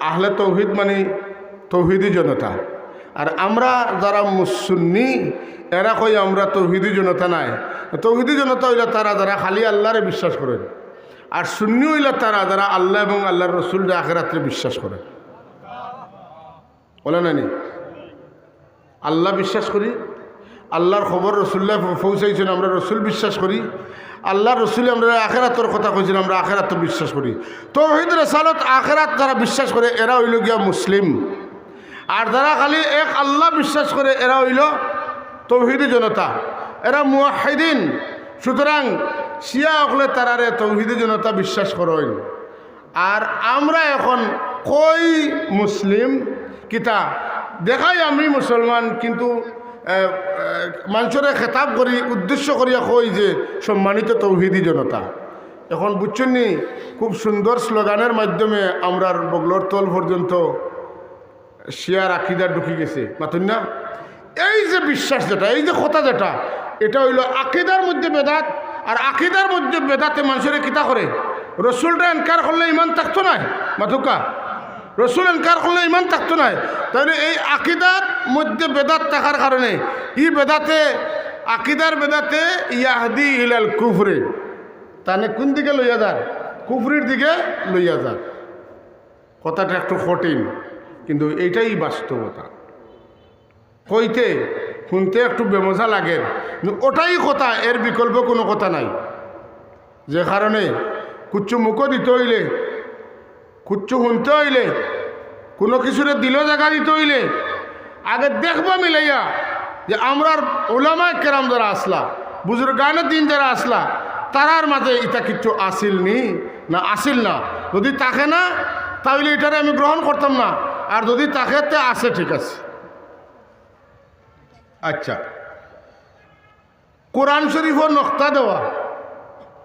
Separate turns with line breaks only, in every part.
আহলে তৌহিদ মানে তৌহিদি জনতা। আর আমরা যারা মুসুন্নি, এরা কই আমরা তৌহিদি জনতা নাই। তৌহিদি জনতা হইলে তারা যারা খালি আল্লাহরে বিশ্বাস করেন। আর সুন্নি হইলে তারা যারা আল্লাহ এবং আল্লাহর রসুল আখেরাত্রে বিশ্বাস করে বলে নানি আল্লাহ বিশ্বাস করি, আল্লাহর খবর রসুল্লাহ পৌঁছাইছেন, আমরা রসুল বিশ্বাস করি। আল্লাহ রসুল, আমরা আখেরাতর কথা কইছেন আমরা আখেরাত বিশ্বাস করি। তৌহিদ রেসালত আখেরাত যারা বিশ্বাস করে, এরা হইল গিয়া মুসলিম। আর যারা খালি এক আল্লাহ বিশ্বাস করে, এরা হইল তৌহিদি জনতা। এরা মুয়াহিদিন সুতরাং শিয়া হলে তারারে তৌহিদি জনতা বিশ্বাস করেন। আর আমরা এখন কই মুসলিম? কিতা? দেখাই আমি মুসলমান, কিন্তু মানুষরে খেতাব করি, উদ্দেশ্য করিয়া কই যে সম্মানিত তৌহিদি জনতা। এখন বুঝছেন নি, খুব সুন্দর স্লোগানের মাধ্যমে আমরার বগলোর তল পর্যন্ত শিয়ার আকিদা ঢুকি গেছে। মাতুন না? এই যে বিশ্বাস যেটা, এই যে কথা যেটা, এটা হইল আকিদার মধ্যে বেদাত, আর আকিদার মধ্যে বেদাতে মানুষের কিতা করে? রসুলটা এনকার করলে ইমান থাকতো নাই? মাথুকা রসুল এনকার করলে ইমান থাকতো নাই? তাহলে এই আকিদার মধ্যে বেদাত থাকার কারণে, ই বেদাতে, আকিদার বেদাতে ইয়াহদি ইলাল কুফরে। তাহলে কোন দিকে লইয়া যান? কুফরির দিকে লইয়া যান। কথাটা একটু কঠিন, কিন্তু এইটাই বাস্তবতা। কইতে, শুনতে একটু বেমজা লাগে। ওটাই কথা, এর বিকল্প কোনো কথা নাই। যে কারণে কুচ্ছু মুখও দিতে হইলে কুচ্ছু শুনতে হইলে, কোনো কিছুরে দিল জায়গা দিতে হইলে, আগে দেখবা মিলাইয়া যে আমরার ওলামায় কেরাম যারা আসলা বুজুর্গানের দিন যারা আসলা, তারার মাঝে এটা কিচ্ছু আসিল নি? না, আসিল না। যদি তাকে না, তাহলে এটারে আমি গ্রহণ করতাম না। আর যদি তাকে তে আসে, ঠিক আছে। আচ্ছা। কোরআন শরীফর নক্তা দেওয়া,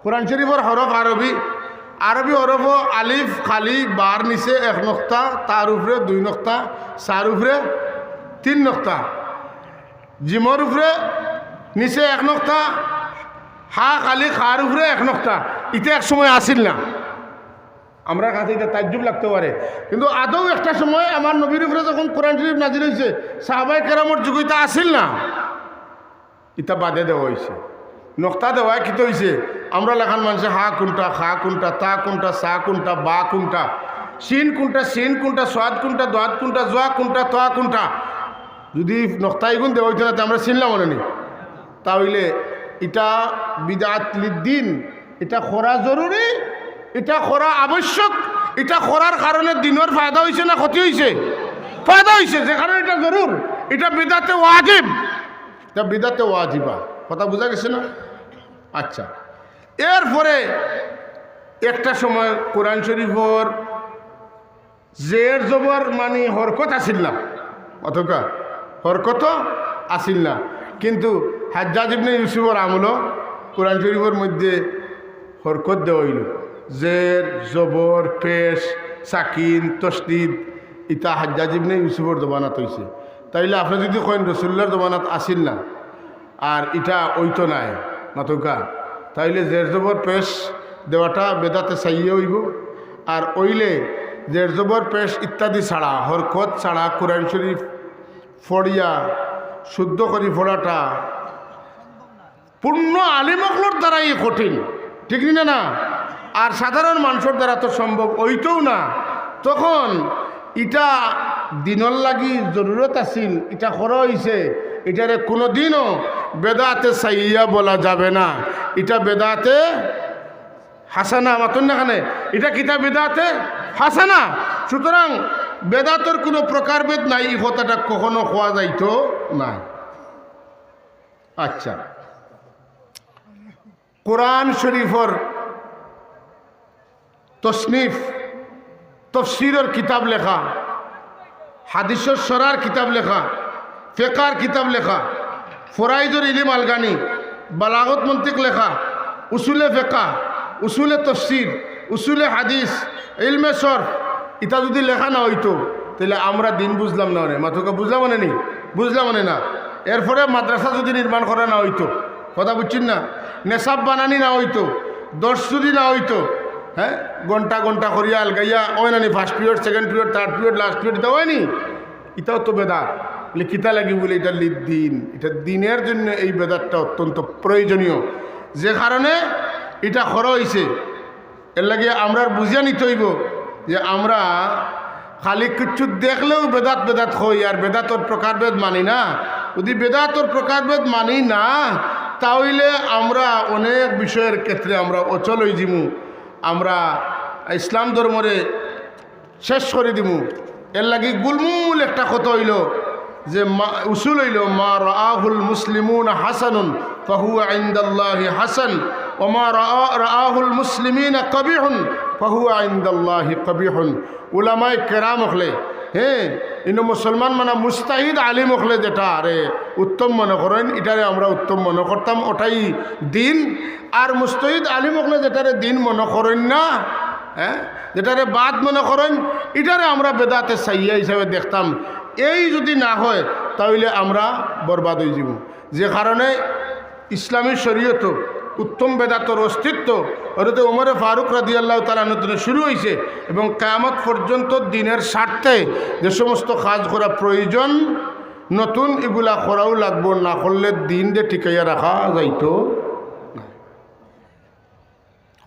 কোরআন শরীফর হরফ আরবি আরবি হরফ আলিফ, খালি বার নিচে এক নক্তা তার উপরে দুই নক্তা চার উপরে তিন নক্তা। জিমর উপরে নিচে এক নক্তা, হা, খালি খার উপরে এক নক্তা। ইটা এক সময় আসিল না। আমরা কাছে এটা তাজ্জুব লাগতে পারে। কিন্তু আদৌ একটা সময় আমার নবীর উপরে যখন কোরআন শরীফ নাজির হয়েছে সাহাবাই কেরামর যুগ ইটা আসিল না। ইটা বাদে দেওয়া হয়েছে নক্তা দেওয়া কিতে হয়েছে আমরা লেখান মানুষে হা কোনটা, খা কোনটা, তা কোনটা, সা কোনটা, বা কোনটা। সিন কোনটা সিন কোনটা, সোয়াদ কোনটা, দোয়াদ কোনটা, জোয়া কোনটা, তোয়া কোনটা। যদি নক্তাইগুন দেওয়া হইতে না আমরা চিনলাম মনে নি তাহলে এটা বিদাত লিদ্দিন, এটা করা জরুরি, এটা করা আবশ্যক, এটা করার কারণে দিনের ফায়দা হয়েছে না ক্ষতি হয়েছে ফায়দা হয়েছে যে কারণে এটা জরুর, এটা বিদাতে ওয়াজিব। এটা বিদাতে ওয়াজিবা। কথা বোঝা গেছে না? আচ্ছা। এরপরে একটা সময় কোরআন শরীফর জের জবর মানে হরকত আসিল না। অথকা হরকত আসিল না। কিন্তু হাজ্জাজ ইবনে ইউসুফর আমল কোরআন শরীফের মধ্যে হরকত দেওয়া হইল। জের, জবর পেশ সাকিন, তসদিদ ইটা হাজ্জাজ ইবনে ইউসুফর জবানাত হয়েছে তাইলে আপনি যদি কইন রসুল্লার জবানাত আসিল না আর ইটা ওইতো নাই, মাতকা। তাইলে জের জবর পেশ দেওয়াটা বেদাতে চাইয়ে হইব। আর ওইলে জের জবর পেশ ইত্যাদি ছাড়া, হরকত ছাড়া কোরআন শরীফ ফড়িয়া, শুদ্ধ করি ফোড়াটা পূর্ণ আলিমকলোর দ্বারাই কঠিন। ঠিক না না? আর সাধারণ মানুষের দ্বারা তো সম্ভব, ওইটাও না। তখন ইটা দিনর লাগি জরুরত আছিল, ইটা করা হয়েছে এটারে কোনো দিনও বেদাতে সাইয়া বলা যাবে না। এটা বেদাতে হাসানা মাতুন না খানে। এটা কিতা বেদাতে? হাসানা। সুতরাং বেদাতের কোনো প্রকারভেদ নাই, এই কথাটা কখনো খোয়া যাইতো নাই আচ্ছা। কোরআন শরীফর তসনিফ, তফসিরের কিতাব লেখা, হাদিসর সরার কিতাব লেখা ফেকার কিতাব লেখা, ফরাইজর ইলিম আলগানি, বালাগত মন্তিক লেখা, উসুলে ফেকা, উসুলে তফসির, উসুলে হাদিস, ইলমে সরফ ইটা যদি লেখা না হইতো, তাহলে আমরা দিন বুঝলাম না মানে মাথুকে বুঝলাম মানে নি? বুঝলাম মানে না। এরপরে মাদ্রাসা যদি নির্মাণ করা না হইতো, কথা বুঝছেন না? নেশাব বানানি না হইতো, দর্শ যদি না হইতো হ্যাঁ? ঘণ্টা ঘণ্টা করিয়া আলগাইয়া, ওই নানি first period second period third period last period এটা হয়নি এটাও তো বেদাত। বলে কিতা লাগি বলে এটা দিন। এটা দিনের জন্য এই বেদাতটা অত্যন্ত প্রয়োজনীয়। যে কারণে এটা খর হয়েছে এর লাগে আমরা বুঝিয়া নিতে হইব যে আমরা খালি কিচ্ছু দেখলেও বেদাত বেদাত হই আর বেদাতর প্রকারভেদ মানি না। যদি বেদাতর প্রকারভেদ মানি না তাহলে আমরা অনেক বিষয়ের ক্ষেত্রে আমরা অচল হয়ে যাব আমরা ইসলাম ধর্মরে শেষ করে দিমু। এর লাগি গুলমুল একটা কথা হইল যে মা, উসুল হইল, মা রাহুল মুসলিমুন হাসানুন ফাহু আইন্দাল্লাহি হাসান ও ওমা রাহুল মুসলিমিন কবিহুন ফাহু আইন্দাল্লাহি কবিহুন। উলামায় কেরাম হলে হ্যাঁ ইনো মুসলমান মানে মুস্তাহিদ আলিম হলে যেটা, আরে উত্তম মনে করেন, এটারে আমরা উত্তম মনে করতাম, ওটাই দিন। আর মুস্তাহিদ আলিম হলে যেটারে দিন মনে করেন না হ্যাঁ যেটারে বাদ মনে করেন, এটারে আমরা বেদাতে সাইয়া হিসাবে দেখতাম। এই যদি না হয়, তাহলে আমরা বরবাদ হয়ে যাব। যে কারণে ইসলামী শরীয়ত, উত্তম বেদাতর অস্তিত্ব ওটাতে উমরে ফারুক রাদি আল্লাহ তালা নতুন শুরু হয়েছে এবং কায়ামত পর্যন্ত দিনের স্বার্থে যে সমস্ত কাজ করা প্রয়োজন, নতুন এগুলা করাও লাগবো, না করলে দিন যে টিকাইয়া রাখা যাইতো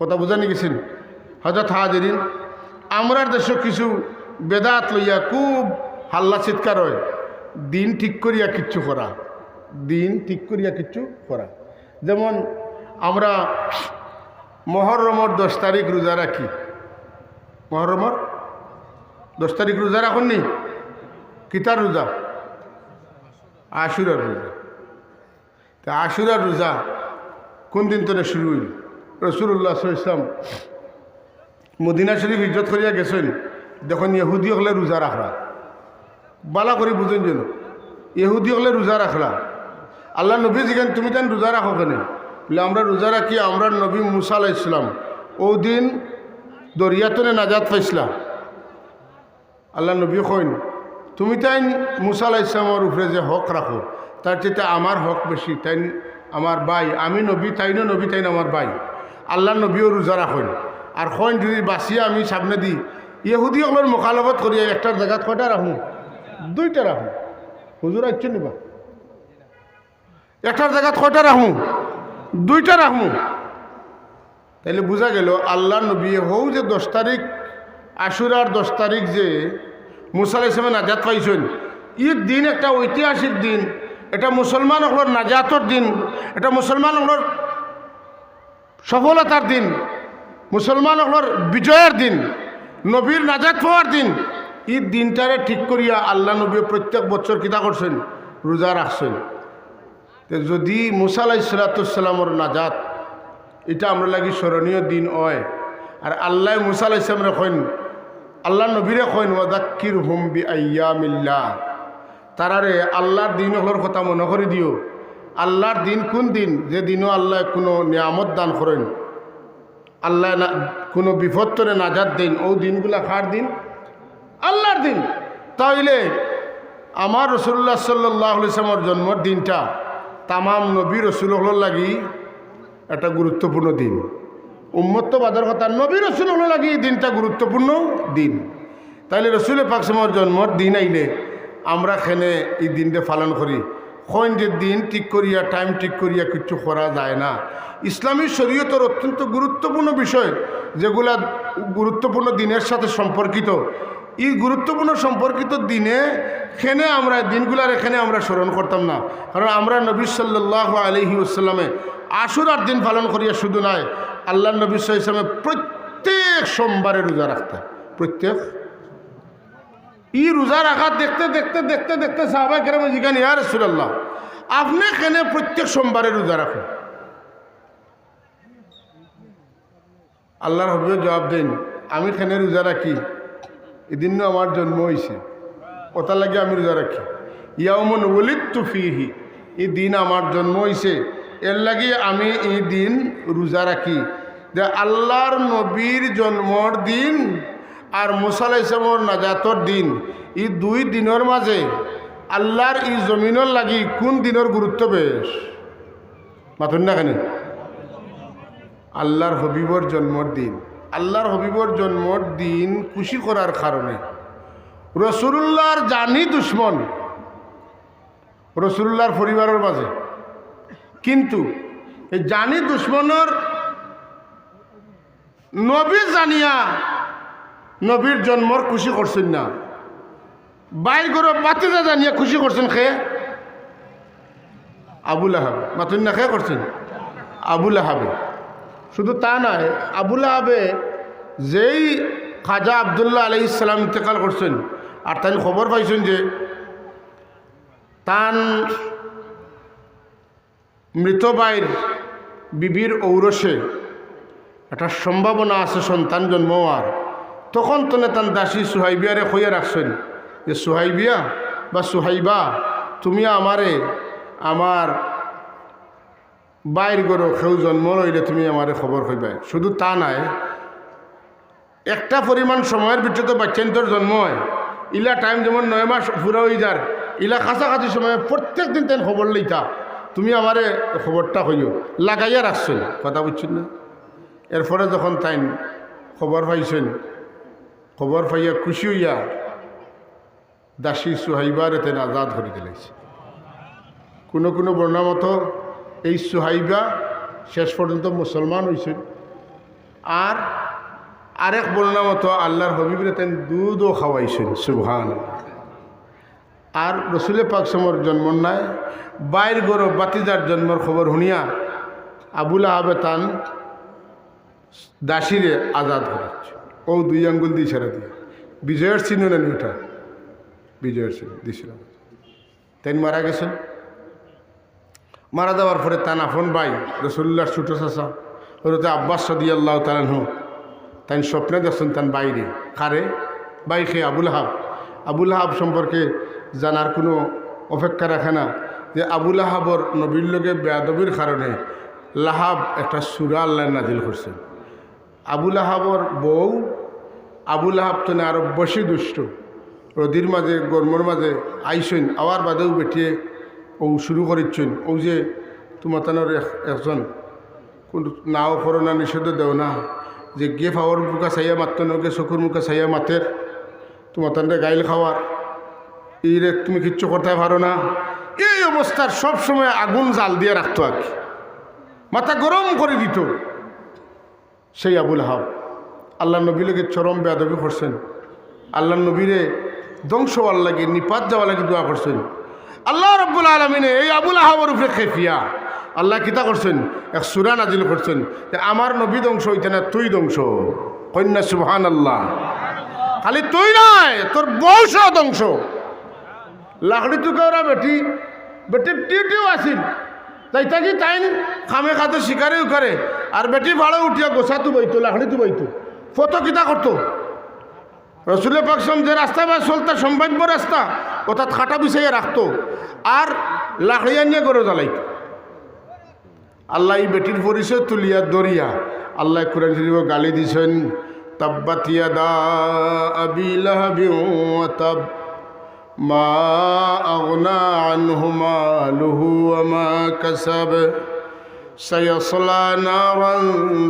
কথা কথা বুঝানি গেছেন হজরত হাজিরিন, আমরার দেশে কিছু বেদাত লইয়া খুব হাল্লা চিৎকার হয়। দিন ঠিক করিয়া কিচ্ছু করা। দিন ঠিক করিয়া কিচ্ছু করা। যেমন আমরা মহরমর দশ তারিখ রোজা রাখি। মহরমর দশ তারিখ রোজা রাখুননি কিতার রোজা? আশুরার রোজা। তা আশুরার রোজা কোন দিন তোরে শুরু হইল? রসুল্লাহ ইসলাম মদিনা শরীফ ইজ্জত করিয়া গেছেন। দেখুন, ইহুদি হলে রোজা রাখরা। বালা করে বুঝেন যেন। ইহুদি হলে রোজা রাখরা আল্লাহ নবী জিগান তুমি তেন রোজা রাখো কেন বলে, আমরা রোজা রাখি আমরা নবী মুসা আলাহ ইসলাম ও দিন দরিয়াতনে নাজাত পাইছিলাম আল্লাহ নবী কইন, তুমি তাই মুসা আলাহ ইসলামের উপরে যে হক রাখো তার চেয়ে আমার হক বেশি তাই আমার ভাই আমি নবী তাইনও নবী, তাইন আমার ভাই আল্লাহ নবীও রোজা রাখেন আর কইন, যদি বাঁচিয়ে আমি সামনে দিই ইহুদি হলের মোকালবত করিয়া একটার জায়গাত কয়টা রাখুন দুইটা রাখুন হুজুর আসছেন নিবা? একটার জায়গাত কয়টা রাখুন দুইটা রাখুন তাইলে বোঝা গেল, আল্লাহ নবী হৌ যে দশ তারিখ, আশুরার দশ তারিখ যে মুসাল ইসলামে নাজাত পাইছেন, ঈদ দিন একটা ঐতিহাসিক দিন, এটা মুসলমান হলোর নাজাতর দিন, এটা মুসলমান হলোর সফলতার দিন, মুসলমান হলোর বিজয়ের দিন, নবীর নাজাত পাওয়ার দিন ঈদ দিনটারে ঠিক করিয়া আল্লাহ নবী প্রত্যেক বছর কিতা করছেন? রোজা রাখছেন। যদি মুসা আলাহ ইসলাতামের নাজাত, এটা আমরা লাগি স্মরণীয় দিন হয়। আর আল্লাহ মুসা আলাহ ইসলামরে কইন, আল্লাহ নবীরে কইন ওয়াদাক্কির হুম বি আয়ামিল্লা তারারে আল্লাহর দিন হলোর কথা মনে করে দিও। আল্লাহর দিন কোন দিন? যে দিনও আল্লাহ কোনো নিয়ামত দান করেন। আল্লাহ না, কোনো বিপত্তরে নাজাদ দিন। ও দিনগুলা কার দিন? আল্লাহর দিন। তাইলে আমার রসুল্লাহ সাল্লাহ ইসলামর জন্মর দিনটা তামাম নবী রসুল হল লাগি একটা গুরুত্বপূর্ণ দিন। উম্মত্ত কথা, নবী রসুল হল লাগি দিনটা গুরুত্বপূর্ণ দিন। তাইলে রসুল পাকসমর জন্মর দিন আইলে আমরা খেনে এই দিনটা পালন করি। কইন যে দিন ঠিক করিয়া টাইম ঠিক করিয়া কিছু করা যায় না। ইসলামী শরীয়তের অত্যন্ত গুরুত্বপূর্ণ বিষয় যেগুলা গুরুত্বপূর্ণ দিনের সাথে সম্পর্কিত এই গুরুত্বপূর্ণ সম্পর্কিত দিনে খেনে আমরা, দিনগুলার এখানে আমরা স্মরণ করতাম না। কারণ আমরা নবী সাল্লাহ আলহি আসসালামে আশুরার দিন পালন করিয়া শুধু নয় আল্লাহ নবী সাল্লামে প্রত্যেক সোমবারে রোজা রাখতেন প্রত্যেক। ই রোজা রাখা দেখতে দেখতে দেখতে দেখতে সাহবা কেরাম জিজ্ঞান ইয়া রসুল্লাহ আপনি কেনে প্রত্যেক সোমবারে রোজা রাখেন। আল্লাহর হবিও জবাব দেন, আমি খেনে রোজা রাখি। এদিন আমার জন্ম হয়েছে ওটার লাগে আমি রোজা রাখি। ইয়ামন ওলিদ তুফিহি এই দিন আমার জন্ম হয়েছে এর লাগে আমি এই দিন রোজা রাখি। যে আল্লাহর নবীর জন্মর দিন আর মুসাল ইসলামর নাজাতর দিন, এই দুই দিনের মাঝে আল্লাহর এই জমিনের লাগি কোন দিনের গুরুত্ব বেশ? মাথুন না কেন আল্লাহর হবিবর জন্মর দিন। আল্লাহর হবিবর জন্মর দিন খুশি করার কারণে। রসুল্লাহর জানি দুশ্মন। রসুল্লাহর পরিবারের মাঝে। কিন্তু এই জানি দুশ্মনের নবী জানিয়া নবীর জন্মর খুশি করছেন না। বাইর করে জানিয়া খুশি করছেন খেয়ে আবুল আহাব। মাতুন না খেয়ে করছেন? আবুল আহাবে। শুধু তা নয়, আবুল আবে যেই খাজা আবদুল্লাহ আলাই ইসলাম ইন্তেকাল করছেন, আর তাই খবর পাইছেন যে তান মৃত বাইর বিবির ঔরসে একটা সম্ভাবনা আছে, সন্তান জন্ম হওয়ার। তখন তনে তান দাসী সুহাইবিয়ারে কইয়া রাখছেন যে, সুহাইবিয়া বা সুহাইবা, তুমি আমারে আমার বাইর গরো কেউ জন্ম লইলে তুমি আমারে খবর কইবে শুধু তা নাই, একটা পরিমাণ সময়ের ভিতরে তো বাচ্চান্তর জন্ম হয়। ইলা টাইম যেমন নয় মাস পুরা হয়ে যার, ইলা কাছাকাছি সময়ে প্রত্যেক দিন তেন খবর লইতা। তুমি আমারে খবরটা হইও লাগাইয়া রাখছেন, কথা বুঝছেন না? এরপরে যখন তাই খবর পাইছেন, খবর পাইয়া খুশি হইয়া দাসী সুহাইবার তেন আজাদ হয়ে গেলেছে কোনো কোনো বর্ণামত এই সুহাইবা শেষ পর্যন্ত মুসলমান হয়েছেন আর আরেক বর্ণামত আল্লাহর হবিবরে তেন দুধও খাওয়াইছেন সুবহান আর রসুলে পাকসমর জন্ম নাই, বাইর গৌরব বাতিজার জন্মর খবর শুনিয়া আবুল আহাবে তান দাসিরে আজাদ করেছে। ও দুই আঙ্গুল দিয়ে ছেড়ে দিয়ে। বিজয়ের চিহ্ন নেন ওটা। বিজয়ের চিহ্ন দিয়েছিলাম তাই মারা গেছেন। মারা যাওয়ার পরে তান আফন ভাই রসুল্লাহর ছোটো চাষা ওরতে আব্বাস সদি আল্লাহ তালানহু তাই স্বপ্নে দেখছেন তান বাইরে। খারে বাই খে আবুল হাব আবুল হাব সম্পর্কে জানার কোনো অপেক্ষা রাখে না যে, আবুল আহাবর নবীর লোকে বেয়াদবির কারণে লাহাব একটা সুরা আল্লাহ নাজিল করছেন আবুল আহাবর বউ, আবুল আহাব তো আরও বেশি দুষ্ট। রদির মাঝে, গরমর মাঝে আইসেন আওয়ার বাদেও বেটিয়ে ও শুরু করিচ্ছেন ও যে তোমার তানোর একজন কোন নাও করো না নিষেধ দেও না। যে গে ফাওয়ার মুখা চাইয়া মাত্র নগে চকুর মুখা চাইয়া মাতের তোমার তানরে গাইল খাওয়ার এই রে তুমি কিচ্ছু করতে পারো না। এই অবস্থার সব সময় আগুন জাল দিয়ে রাখতো আর কি মাথা গরম করে দিত সেই আবুল হাব আল্লাহ নবীলকে চরম বেয়াদবি করছেন আল্লাহ নবীরে ধ্বংস হওয়ার লাগে, নিপাত যাওয়ার লাগে দোয়া করছেন আল্লাহ রব্বুল আলমিনে এই আবুল আহাবর উপরে খেফিয়া। আল্লাহ কিতা করছেন? এক সুরা নাজিল করছেন। যে আমার নবী ধ্বংস হইতে না, তুই ধ্বংস। কন্যা সুবহান আল্লাহ খালি তুই নয় তোর বংশ ধ্বংস। লাকড়ি তুকে ওরা বেটি। বেটি টিউটিও আসিল তাই তাকি তাই খামে খাতে শিকারেও করে। আর বেটি ভাড়া উঠিয়া গোসা তু বইতো লাকড়ি তু বইতো। ফটো কিতা করতো? রসুলের পাকসম যে রাস্তা বা চলতা সম্ভাব্য রাস্তা অর্থাৎ খাটা বিছাইয়া রাখতো আর লাকড়িয়া নিয়ে গরো জ্বালাইতো। আল্লাহ এই বেটির পরিচয় তুলিয়া দরিয়া আল্লাহ কুরান শরীফ গালি দিছেন, তাব্বাতিয়া দা আবি লাহাবি মা আগনা আনহু মালুহু ওয়া মা কাসাব। سيصلى نارا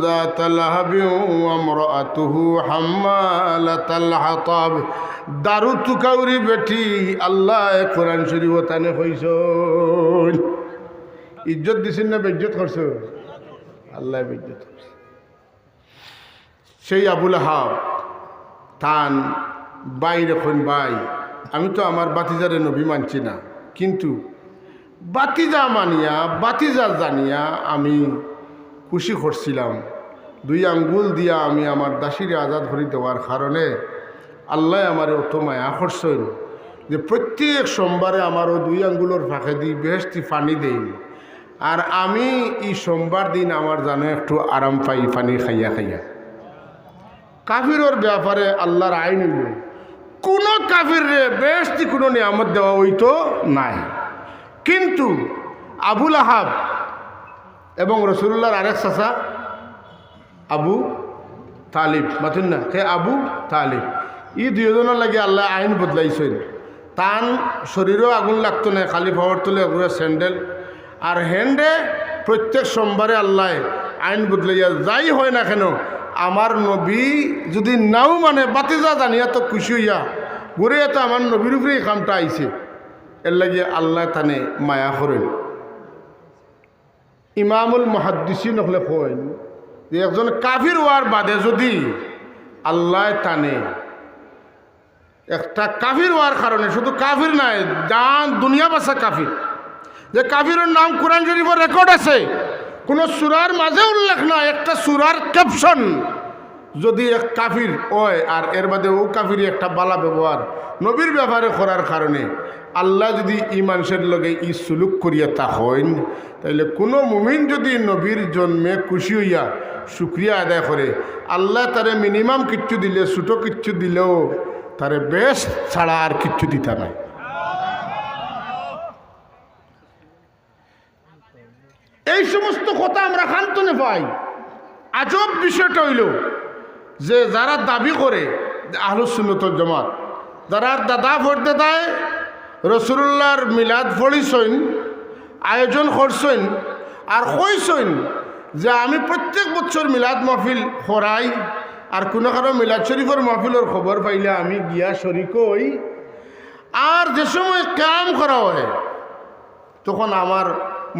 ذات لهب وامرأته حمالة الحطب দারু তুকাউরি বেটি আল্লাহ কোরআন শরীফ তানে হইছন ইজ্জত দিছেন না বেজ্জত করছো আল্লাহ বেজ্জত করছে সেই আবুল হাব তান বাইরে এখন বাই আমি তো আমার বাতিজারে নবী মানছি না কিন্তু বাতিজা মানিয়া, বাতিজা জানিয়া আমি খুশি করছিলাম দুই আঙ্গুল দিয়া আমি আমার দাসিরে আজাদ ভরি দেওয়ার কারণে আল্লাহ আমার অত মায়া করছেন যে প্রত্যেক সোমবারে আমারও দুই আঙ্গুলের ফাঁকে দিয়ে বেহস্তি পানি দেই আর আমি এই সোমবার দিন আমার জানো একটু আরাম পাই পানি খাইয়া খাইয়া। কাফিরর ব্যাপারে আল্লাহর আইন হইল, কোনো কাফির রে বেশটি কোনো নিয়ামত দেওয়া হইতো নাই। কিন্তু আবুল আহাব এবং রসুল্লাহর আরেক চাষা আবু তালিব, মাতুন না সে আবু তালিব। ই দুজনের লাগে আল্লাহ আইন বদলাইছেন। তান শরীরও আগুন লাগতো না? খালি পাওয়ার তুলে স্যান্ডেল আর হ্যান্ডে প্রত্যেক সোমবারে আল্লাহ আইন বদলাইয়া যাই হয় না কেন? আমার নবী যদি নাও মানে বাতিজা জানিয়া তো খুশি হইয়া ঘুরে তো আমার নবীর উপরে এই কামটা আইছে এর লাগে আল্লাহ তানে মায়া করেন। ইমামুল মহাদ্দিসি নহলে কইন যে একজন কাফির হওয়ার বাদে যদি আল্লাহ টানে একটা কাফির হওয়ার কারণে শুধু কাফির নাই, জান দুনিয়া বাসা কাফির। যে কাফিরের নাম কোরআন শরীফের রেকর্ড আছে, কোনো সুরার মাঝে উল্লেখ না একটা সুরার ক্যাপশন যদি এক কাফির হয় আর এর বাদে ও কাফির একটা বালা ব্যবহার, নবীর ব্যাপারে করার কারণে আল্লাহ যদি ই মানুষের লগে ই সুলুক করিয়া তা হইন, তাইলে কোনো মুমিন যদি নবীর জন্মে খুশি হইয়া শুক্রিয়া আদায় করে, আল্লাহ তারে মিনিমাম কিচ্ছু দিলে, ছোটো কিচ্ছু দিলেও তারে বেশ ছাড়া আর কিচ্ছু দিতা নাই। এই সমস্ত কথা আমরা খান্তনে পাই। আজব বিষয়টা হইল যে যারা দাবি করে আহলুসুন্নতর জমাত, যারা দাদা ভোট দেয় রসুল্লাহর মিলাদ ফড়িছইন আয়োজন করছেন আর কইছেন যে আমি প্রত্যেক বছর মিলাদ মাহফিল করাই আর কোনো কারও মিলাদ শরীফের মাহফিলের খবর পাইলে আমি গিয়া শরিক হই। আর যে সময় কাম করা হয়, তখন আমার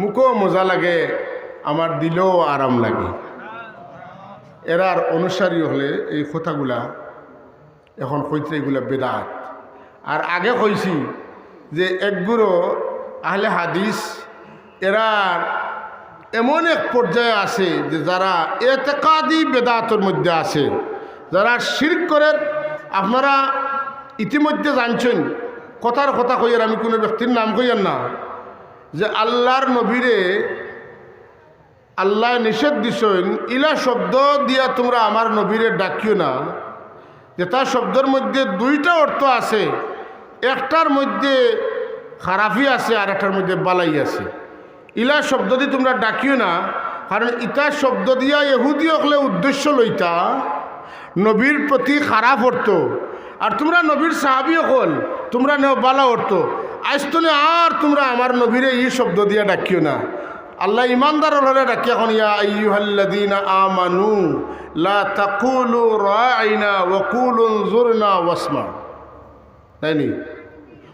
মুখও মজা লাগে, আমার দিলেও আরাম লাগে। এরার অনুসারী হলে এই কথাগুলা এখন কইতে এগুলা বেদাত। আর আগে কইছি যে একগুলো আহলে হাদিস এরার এমন এক পর্যায়ে আছে যে যারা এতেকাদি বেদাতের মধ্যে আছে, যারা শির্ক করেন আপনারা ইতিমধ্যে জানছেন, কথার কথা কইয়ার আমি কোনো ব্যক্তির নাম কইয়ার না, যে আল্লাহর নবীরে আল্লাহ নিষেধ দিছেন, ইলা শব্দ দিয়া তোমরা আমার নবীরে ডাকিও না। যে তার শব্দের মধ্যে দুইটা অর্থ আছে। একটার মধ্যে খারাপই আছে, আর একটার মধ্যে বালাই আছে। ইলা শব্দ দিয়ে তোমরা ডাকিও না, কারণ ইটা শব্দ দিয়া এহুদি হলে উদ্দেশ্য লইতা, নবীর প্রতি খারাপ অর্থ। আর তোমরা নবীর সাহাবি হল, তোমরা নেও বালা অর্থ। আইস্তনে আর তোমরা আমার নবীরে এই শব্দ দিয়া ডাকিও না। আল্লাহ ইমানদার হলে ডাকি এখন, ইয়া আইয়ুহাল্লাযীনা আমানু লা তাকুলু রাইনা ওয়া কুলু জুরনা ওয়াসমা। তাই নি?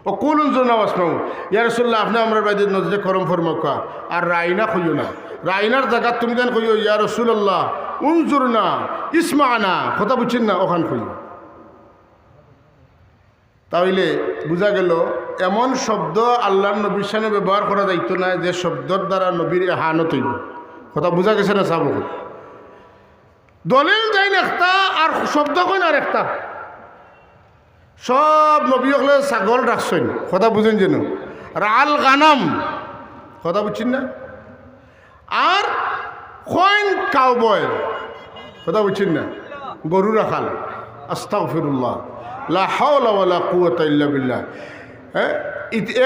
ও কুলুন জোনা ওয়াসমাউ ইয়া রাসূলুল্লাহ, আপনি আমরা বাইদে নজরে করম ফরমাকা আর রাইনা কইও না। রাইনার জায়গা তুমি দেন কইও? ইয়া রাসূলুল্লাহ, উনজুরনা, ইসমানা। কথা বুঝছেন না? ওখান কইও। তাহলে বোঝা গেল এমন শব্দ আল্লাহর নবীর সামনে ব্যবহার করা যাইতো না যে শব্দর দ্বারা নবীর হানত হইব কথা বোঝা গেছে না সাব দলিল যাই একটা, আর শব্দ কইন আর একটা। সব নবী হলে ছাগল রাখছেন। কথা বুঝেন যেন। রাল গানাম, কথা বুঝছেন না? আর কইন কাউবয়, কথা বুঝছেন না? গরু রাখাল আস্তাগফিরুল্লাহ। লা হাওলা ওয়ালা কুওয়াতা ইল্লা হ্যাঁ?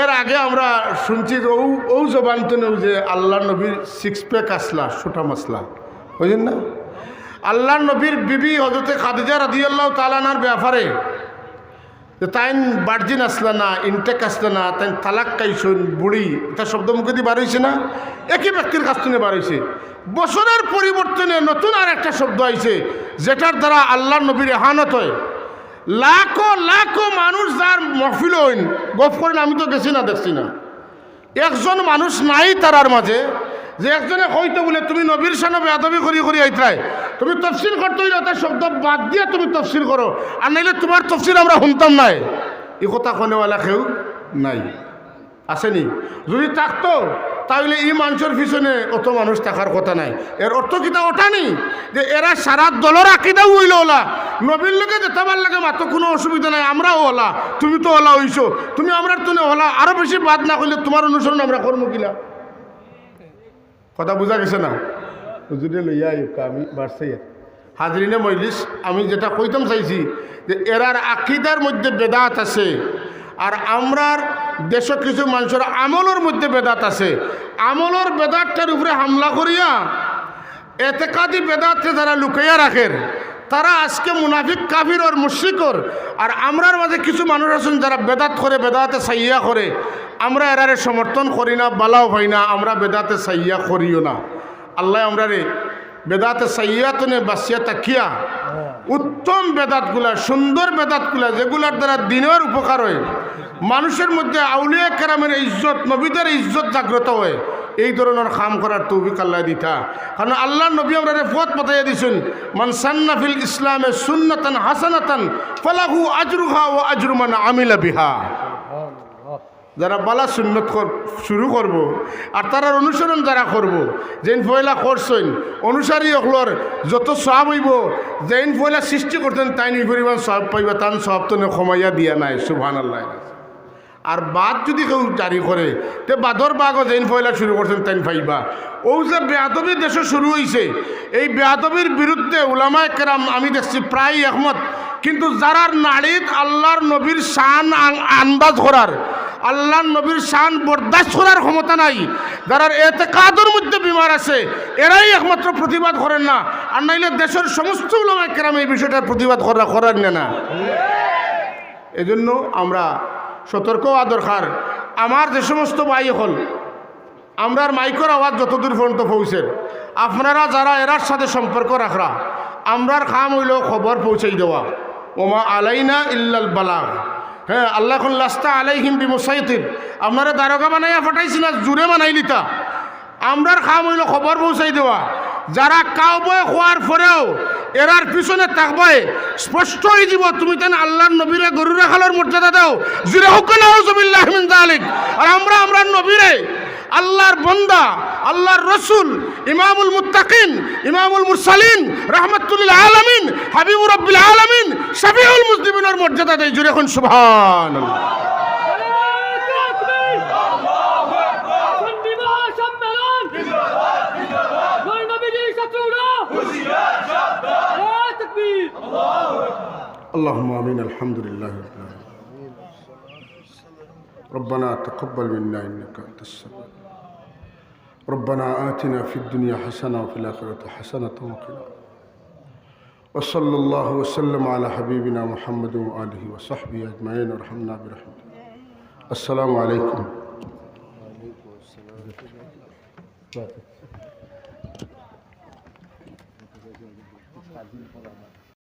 এর আগে আমরা শুনছি যে ও ও যে আল্লাহ নবীর সিক্স প্যাক আসলা ছোটা মশলা বুঝলেন না? আল্লাহ নবীর বিবি হজরতে খাদিজা রাদিয়াল্লাহ তালানার ব্যাপারে যে তাইন বার্জিন আসলা না ইনটেক আসলে না, তাইন তালাক কাইছুন বুড়ি, এটা শব্দ মুখে দিয়ে বার হয়েছে না? একই ব্যক্তির কাছ থেকে বার হয়েছে বছরের পরিবর্তনে নতুন আর একটা শব্দ আইছে, যেটার দ্বারা আল্লাহ নবীর হানত হয়। লাখো লাখো মানুষ যার মহফিল হইন। গফ করেন, আমি তো গেছি না, দেখছি না। একজন মানুষ নাই তারার মাঝে, যে একজনে হয়তো বলে, তুমি নবীর সানে বেদবি করি করি আইতরাই তুমি তফসিল করতে হইলে তার শব্দ বাদ দিয়ে তুমি তফসিল করো। আর নাইলে তোমার তফসিল আমরা শুনতাম নাই। এই কথা কোনেওয়ালা কেউ নাই। আসেনি। যদি থাকতো তাহলে এই মানুষের পিছনে অত মানুষ থাকার কথা নাই। এর অর্থ কিতা ওটা নেই যে এরা সারা দলের আকিদাও হইল ওলা। নবীর লোকে যেতে পার লাগে মাত্র কোনো অসুবিধা নাই, আমরাও ওলা। তুমি তো ওলা হইছো। তুমি আমরা তো ওলা। আরও বেশি বাদ না করলে তোমার অনুসরণ আমরা করব কিলা? কথা বোঝা গেছে না? হুজুরে লইয়া আমি বাড়ছে হাজরিনে মজলিস আমি যেটা কইতাম চাইছি, যে এরার আকিদার মধ্যে বেদাত আছে। আর আমরার দেশ কিছু মানুষের আমলের মধ্যে বেদাত আছে। আমলের বেদাতটার উপরে হামলা করিয়া এতে এতেকাদি বেদাতকে যারা লুকাইয়া রাখেন তারা আজকে মুনাফিক, কাফির ওর। মুশ্রিকর আর আমরার মাঝে কিছু মানুষ আছেন যারা বেদাত করে, বেদাতে সাইয়া করে। আমরা এরারে সমর্থন করি না, বালাও হয় না, আমরা বেদাতে সাইয়া করিও না। আল্লাহ আমরারে বেদাতে সাইয়াতনে বাসিয়া তাকিয়া উত্তম বেদাতগুলা সুন্দর বেদাতগুলা যেগুলার দ্বারা দিনের উপকার হয়। মানুষের মধ্যে আউলিয়া কেরামের ইজ্জত নবীদের ইজ্জত জাগ্রত হয়। এই ধরনের কাম করার তৌফিক আল্লাহ দিতা। কারণ আল্লাহ নবী আমরা পথ পাতাইয়া দিছেন মান সান্নাফিল ইসলামে সুন্নাতান হাসানাতান ফালাহু আজরুহা ও আজরুমান আমিলা বিহা। যারা বালা সুন্নত শুরু করব আর তারার অনুসরণ যারা করব যেন ফয়লা করছেন, অনুসারী অকলর যত সব হইব যেন ফয়লা সৃষ্টি করতেন তাই নি পরিমাণ সব পাইবা, তান সব তো কমাইয়া দিয়া নাই সুভান আল্লাহ আর বাদ যদি কেউ জারি করে, তে বাদর বাগও যেন ফয়লা শুরু করছেন তাই পাইবা। ও যে বেয়াদবি দেশে শুরু হয়েছে এই বেয়াদবির বিরুদ্ধে উলামায় কেরাম আমি দেখছি প্রায় একমত, কিন্তু যারার নারীত আল্লাহর নবীর শান আন্দাজ করার আল্লাহর নবীর শান বরদাস্ত করার ক্ষমতা নাই। যারা এতে কাদর মধ্যে বিমার আছে, এরাই একমাত্র প্রতিবাদ করেন না। আর নাইলে দেশের সমস্ত উলামায় কেরাম এই বিষয়টার প্রতিবাদ করা করার না এজন্য আমরা সতর্ক হওয়া দরকার। আমার যে সমস্ত ভাই হল, আমরার মাইকর আওয়াজ যতদূর পর্যন্ত পৌঁছের আপনারা যারা এরার সাথে সম্পর্ক রাখরা, আমরার খাম হইল খবর পৌঁছাই দেওয়া। ওমা আলাইনা ইল্লাল বালাগ। হ্যাঁ আল্লাহ লাস্তা আলাইহিম বিমসাইতির আপনারা দারোগা বানাইয়া ফাটাইছি না, জুড়ে বানাই লিতা আমরার খাম হইল খবর পৌঁছাই দেওয়া। যারা কাউবয় খোয়ার পরেও এরার পিছনে থাকবে স্পষ্ট হয়ে যাব, তুমি তেন আল্লাহর নবীরে গরু খালোর মর্যাদা দাও। জিরে হুকুন আউজুবিল্লাহ মিন জালিক আর আমরা আমরা নবীরে আল্লাহর বন্দা আল্লাহর রসুল ইমামুল মুত্তাকিন ইমামুল মুরসালিন রহমতুল্লাহ আলামিন হাবিবুর রব্বিল আলামিন শফিউল মুসলিমিনের মর্যাদা দেয় জুড়ে এখন সুবহানাল্লাহ اللهم امين الحمد لله رب العالمين ربنا تقبل منا انك انت السميع ربنا آتنا في الدنيا حسنة وفي الآخرة حسنة وقنا. وصلى الله وسلم على حبيبنا محمد وآله وصحبه أجمعين. وارحمنا برحمته السلام عليكم.